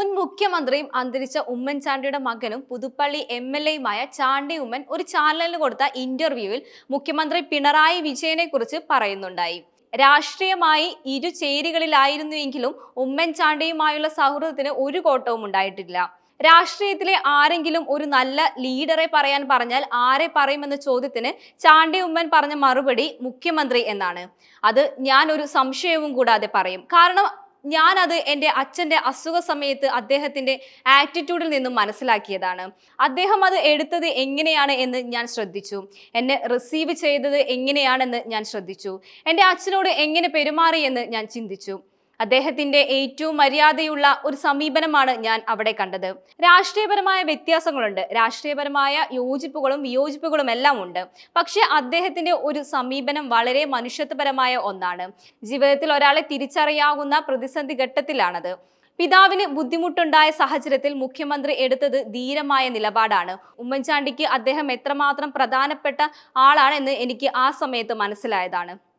മുൻ മുഖ്യമന്ത്രിയും അന്തരിച്ച ഉമ്മൻചാണ്ടിയുടെ മകനും പുതുപ്പള്ളി എം എൽ എയുമായ ചാണ്ടി ഉമ്മൻ ഒരു ചാനലിന് കൊടുത്ത ഇന്റർവ്യൂവിൽ മുഖ്യമന്ത്രി പിണറായി വിജയനെ കുറിച്ച് പറയുന്നുണ്ടായി. രാഷ്ട്രീയമായി ഇരു ചേരികളിലായിരുന്നുവെങ്കിലും ഉമ്മൻചാണ്ടിയുമായുള്ള സൗഹൃദത്തിന് ഒരു കോട്ടവും ഉണ്ടായിട്ടില്ല. രാഷ്ട്രീയത്തിലെ ആരെങ്കിലും ഒരു നല്ല ലീഡറെ പറയാൻ പറഞ്ഞാൽ ആരെ പറയുമെന്ന ചോദ്യത്തിന് ചാണ്ടി ഉമ്മൻ പറഞ്ഞ മറുപടി മുഖ്യമന്ത്രി എന്നാണ്. അത് ഞാൻ ഒരു സംശയവും കൂടാതെ പറയും. കാരണം ഞാൻ അത് എന്റെ അച്ഛന്റെ അസുഖ സമയത്ത് അദ്ദേഹത്തിന്റെ ആറ്റിറ്റ്യൂഡിൽ നിന്നും മനസ്സിലാക്കിയതാണ്. അദ്ദേഹം അത് എടുത്തത് എങ്ങനെയാണ് എന്ന് ഞാൻ ശ്രദ്ധിച്ചു. എന്നെ റിസീവ് ചെയ്തത് എങ്ങനെയാണെന്ന് ഞാൻ ശ്രദ്ധിച്ചു. എന്റെ അച്ഛനോട് എങ്ങനെ പെരുമാറിയെന്ന് ഞാൻ ചിന്തിച്ചു. അദ്ദേഹത്തിന്റെ ഏറ്റവും മര്യാദയുള്ള ഒരു സമീപനമാണ് ഞാൻ അവിടെ കണ്ടത്. രാഷ്ട്രീയപരമായ വ്യത്യാസങ്ങളുണ്ട്. രാഷ്ട്രീയപരമായ യോജിപ്പുകളും വിയോജിപ്പുകളും എല്ലാം ഉണ്ട്. പക്ഷെ അദ്ദേഹത്തിന്റെ ഒരു സമീപനം വളരെ മനുഷ്യത്വപരമായ ഒന്നാണ്. ജീവിതത്തിൽ ഒരാളെ തിരിച്ചറിയാവുന്ന പ്രതിസന്ധി ഘട്ടത്തിലാണത്. പിതാവിന് ബുദ്ധിമുട്ടുണ്ടായ സാഹചര്യത്തിൽ മുഖ്യമന്ത്രി എടുത്തത് ധീരമായ നിലപാടാണ്. ഉമ്മൻചാണ്ടിക്ക് അദ്ദേഹം എത്രമാത്രം പ്രധാനപ്പെട്ട ആളാണെന്ന് എനിക്ക് ആ സമയത്ത് മനസ്സിലായതാണ്.